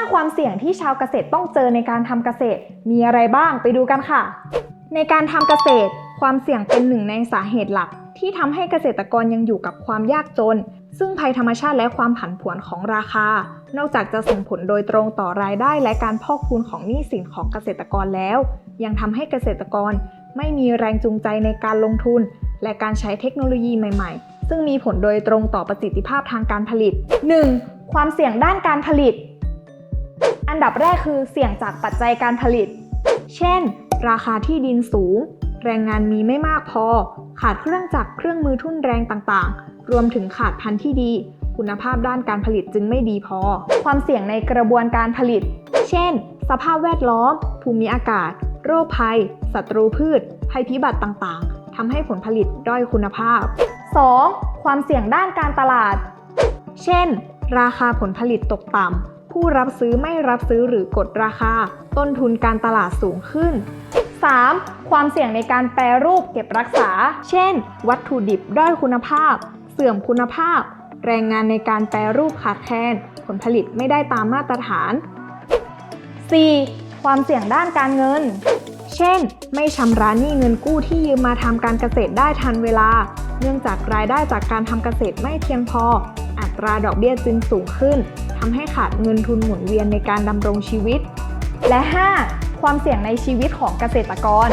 5 ความเสี่ยงที่ชาวเกษตรต้องเจอในการทำเกษตร มีอะไรบ้างไปดูกันค่ะ ในการทำเกษตร ความเสี่ยงเป็นหนึ่งในสาเหตุหลัก ที่ทำให้เกษตรกรยังอยู่กับความยากจน ซึ่งภัยธรรมชาติและความผันผวนของราคา นอกจากจะส่งผลโดยตรงต่อรายได้และการพอกพูนของหนี้สินของเกษตรกรแล้ว ยังทำให้เกษตรกรไม่มีแรงจูงใจในการลงทุน และการใช้เทคโนโลยีใหม่ ๆ ซึ่งมีผลโดยตรงต่อประสิทธิภาพทางการผลิต 1. ความเสี่ยงด้านการผลิต อันดับแรกคือเสี่ยงจากปัจจัยการผลิต เช่น ราคาที่ดินสูง แรงงานมีไม่มากพอ ขาดเครื่องจักรเครื่องมือทุ่นแรงต่างๆ รวมถึงขาดพันธุ์ที่ดี คุณภาพด้านการผลิตจึงไม่ดีพอ ความเสี่ยงในกระบวนการผลิต เช่น สภาพแวดล้อม ภูมิอากาศ โรคภัย ศัตรูพืช ภัยพิบัติต่างๆทำให้ผลผลิตด้อยคุณภาพ 2. ความเสี่ยงด้านการตลาด เช่น ราคาผลผลิตตกต่ำ ผู้รับซื้อไม่รับซื้อหรือกดราคา ต้นทุนการตลาดสูงขึ้น 3. ความเสี่ยงในการแปรรูปเก็บรักษา เช่น วัตถุดิบด้อยคุณภาพ เสื่อมคุณภาพ แรงงานในการแปรรูปขาดแคลน ผลผลิตไม่ได้ตามมาตรฐาน 4. ความเสี่ยงด้านการเงิน เช่น ไม่ชำระหนี้เงินกู้ที่ยืมมาทำการเกษตรได้ทันเวลา เนื่องจากรายได้จากการทำเกษตรไม่เพียงพอ ราดอกเบี้ยจึงสูงขึ้นทำให้ขาดเงินทุนหมุนเวียนในการดำรงชีวิต และ 5. ความเสี่ยงในชีวิตของเกษตรกร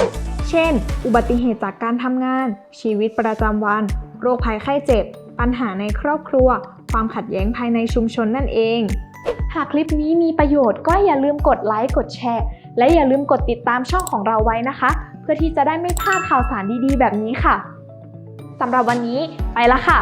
เช่น อุบัติเหตุจากการทำงาน ชีวิตประจำวัน โรคภัยไข้เจ็บ ปัญหาในครอบครัว ความขัดแย้งภายในชุมชนนั่นเอง หากคลิปนี้มีประโยชน์ก็อย่าลืมกดไลค์กดแชร์ และอย่าลืมกดติดตามช่องของเราไว้นะคะ เพื่อที่จะได้ไม่พลาดข่าวสารดีๆ แบบนี้ค่ะสำหรับวันนี้ไปละค่ะ